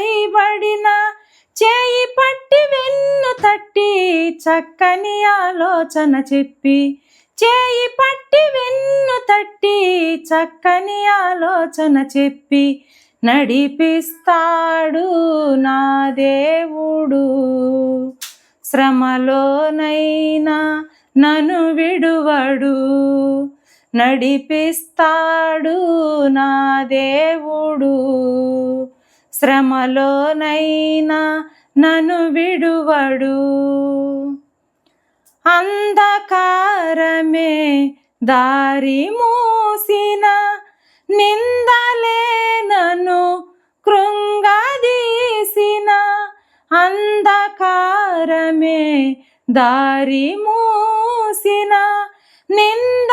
చేయబడిన చేయి పట్టి వెన్ను తట్టి చక్కని ఆలోచన చెప్పి చేయి పట్టి వెన్ను తట్టి చక్కని ఆలోచన చెప్పి నడిపిస్తాడు నా దేవుడు. శ్రమలోనైనా నన్ను విడువడు నడిపిస్తాడు నా దేవుడు. శ్రమలోనైనా నన్ను విడువడు. అంధకారమే దారి మూసిన నిందలే నన్ను కృంగదీసిన అంధకారమే దారి మూసిన నింద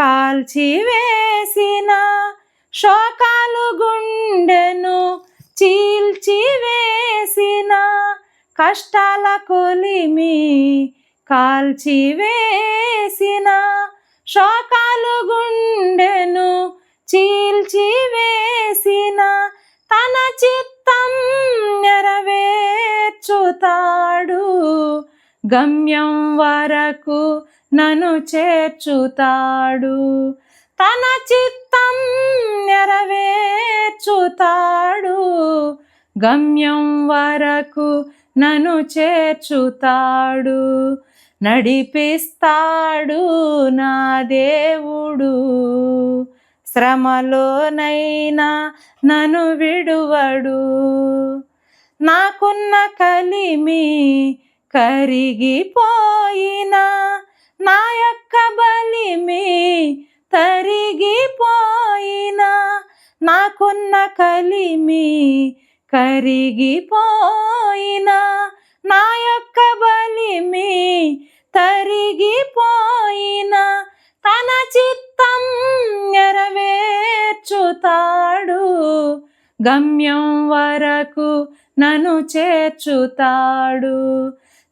కాల్చివేసిన శోకాలు గుండెను చీల్చివేసిన కష్టాల కొలిమి కాల్చివేసిన శోకాలు గుండెను చీల్చివేసిన తన చిత్తం నెరవేర్చుతాడు. గమ్యం వరకు నన్ను చేర్చుతాడు. తన చిత్తం నెరవేర్చుతాడు. గమ్యం వరకు నన్ను చేర్చుతాడు. నడిపిస్తాడు నా దేవుడు. శ్రమలోనైనా నన్ను విడువడు. నాకున్న కలిమి కరిగిపోయిన నా యొక్క బలిమి తరిగిపోయిన నాకున్న కలిమి కరిగిపోయిన నా యొక్క బలిమి తరిగిపోయిన తన చిత్తం నెరవేర్చుతాడు. గమ్యం వరకు నన్ను చేర్చుతాడు.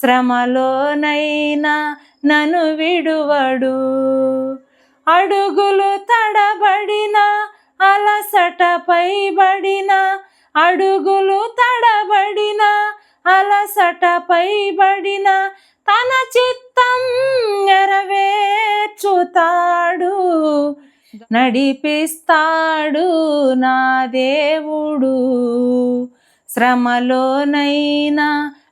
శ్రమలోనైనా నన్ను విడువడు. అడుగులు తడబడిన అలసట పైబడిన అడుగులు తడబడిన అలసట పైబడిన తన చిత్తం నెరవేర్చుతాడు. నడిపిస్తాడు నా దేవుడు. శ్రమలోనైనా